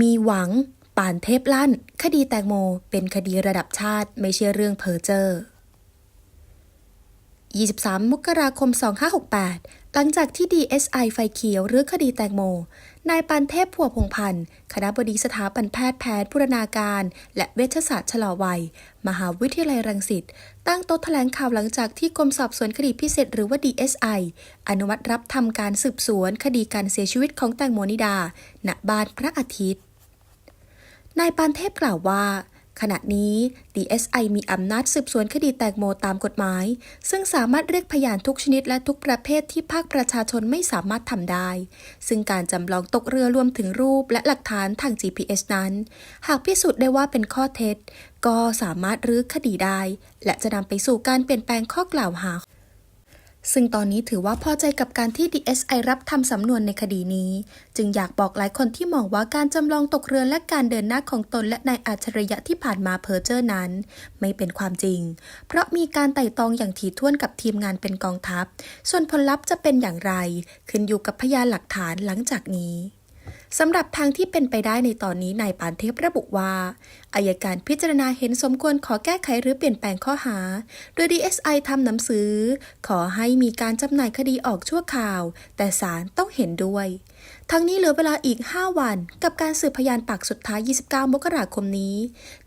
มีหวัง ป่านเทพลั่น คดีแตงโม เป็นคดีระดับชาติไม่ใช่เรื่องเพ้อเจ้อ23 มกราคม 2568 หลังจากที่ DSI ไฟเขียวเรื่องคดีแตงโม นายปันเทพพัวพงพันธ์ คณะบดีสถาบันแพทย์แผนบูรณาการ และเวชศาสตร์ชะลอวัย มหาวิทยาลัยรังสิต ตั้งโต๊ะแถลงข่าวหลังจากที่กรมสอบสวนคดีพิเศษหรือว่า DSI อนุมัติรับทำการสืบสวนคดีการเสียชีวิตของแตงโมนิดา ณ บ้านพระอาทิตย์ นายปานเทพกล่าวว่า ขณะนี้ DSI มีอำนาจสืบสวนคดีแตงโมตามกฎหมาย ซึ่งสามารถเรียกพยานทุกชนิดและทุกประเภทที่ภาคประชาชนไม่สามารถทำได้ ซึ่งการจำลองตกเรือรวมถึงรูปและหลักฐานทาง GPS นั้น หากพิสูจน์ได้ว่าเป็นข้อเท็จ ก็สามารถรื้อคดีได้ และจะนำไปสู่การเปลี่ยนแปลงข้อกล่าวหา ซึ่งตอนนี้ถือว่าพอใจกับการที่ DSI รับทำสำนวนในคดีนี้ จึงอยากบอกหลายคนที่มองว่าการจำลองตกเรือและการเดินหน้าของตนและนายอัจฉริยะที่ผ่านมาเพอเจอร์นั้น ไม่เป็นความจริง เพราะมีการไต่ตองอย่างถี่ถ้วนกับทีมงานเป็นกองทัพ ส่วนผลลัพธ์จะเป็นอย่างไร ขึ้นอยู่กับพยานหลักฐานหลังจากนี้ สำหรับทางที่เป็นไปได้ในตอนนี้นายปานเทพระบุว่าอายการพิจารณาเห็นสมควรขอแก้ไขหรือเปลี่ยนแปลงข้อหา โดย DSI ทำหนังสือ ขอให้มีการจำหน่ายคดีออกชั่วข่าว แต่ศาลต้องเห็นด้วย ทั้งนี้เหลือเวลาอีก 5 วัน กับการสืบพยานปากสุดท้าย 29 มกราคมนี้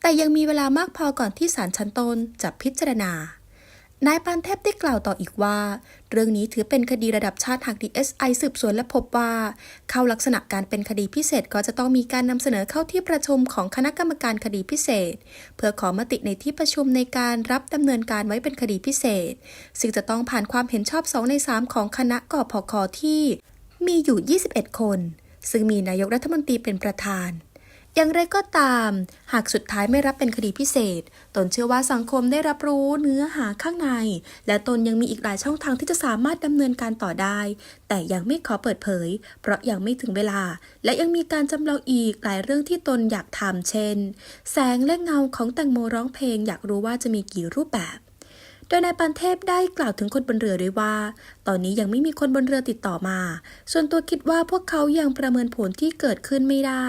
แต่ยังมีเวลามากพอก่อนที่ศาลชั้นต้นจะพิจารณา นายปานเทพได้กล่าวต่ออีกว่า เรื่องนี้ถือเป็นคดีระดับชาติหาก DSI สืบสวนและพบว่า เข้าลักษณะการเป็นคดีพิเศษก็จะต้องมีการนำเสนอเข้าที่ประชุมของคณะกรรมการคดีพิเศษ เพื่อขอมติในที่ประชุมในการรับดำเนินการไว้เป็นคดีพิเศษ ซึ่งจะต้องผ่านความเห็นชอบ 2 ใน 3 ของคณะกพคที่ มีอยู่ 21 คน ซึ่งมีนายกรัฐมนตรีเป็นประธาน อย่างไรก็ตาม หากสุดท้ายไม่รับเป็นคดีพิเศษ ตนเชื่อว่าสังคมได้รับรู้เนื้อหาข้างใน และตนยังมีอีกหลายช่องทางที่จะสามารถดำเนินการต่อได้ แต่ยังไม่ขอเปิดเผย เพราะยังไม่ถึงเวลา และยังมีการจำลองอีกหลายเรื่องที่ตนอยากทำเช่น แสงและเงาของแตงโมร้องเพลงอยากรู้ว่าจะมีกี่รูปแบบ โดยนายปันเทพได้กล่าวถึงคนบนเรือด้วยว่า ตอนนี้ยังไม่มีคนบนเรือติดต่อมา ส่วนตัวคิดว่าพวกเขายังประเมินผลที่เกิดขึ้นไม่ได้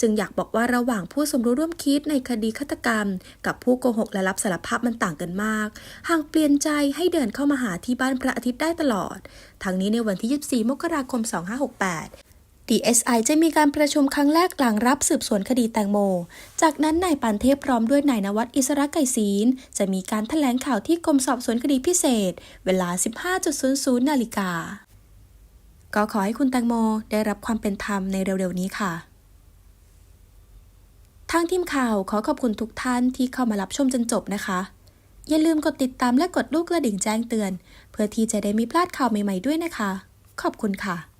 จึงอยากบอกว่าระหว่างผู้สมรู้ร่วมคิดในคดีฆาตกรรม กับผู้โกหกและรับสารภาพมันต่างกันมาก หากเปลี่ยนใจให้เดินเข้ามาหาที่บ้านพระอาทิตย์ได้ตลอด ทั้งนี้ในวันที่ 24 มกราคม 2568 DSI จะมีการประชุมครั้งแรกหลังรับสืบสวนคดีแตงโม จากนั้นนายปานเทพพร้อมด้วยนายนวัดอิสระไกรศีลจะมีการถแถลงข่าวที่กรมสอบสวนคดีพิเศษ เวลา 15.00 นาฬิกา ก็ขอให้คุณแตงโมได้รับความเป็นธรรมในเร็วๆนี้ค่ะ ทางทีมข่าวขอขอบคุณทุกท่านที่เข้ามารับชมจนจบนะคะ อย่าลืมกดติดตามและกดลูกกระดิ่งแจ้งเตือน เพื่อที่จะได้ไม่พลาดข่าวใหม่ๆด้วยนะคะ ขอบคุณค่ะ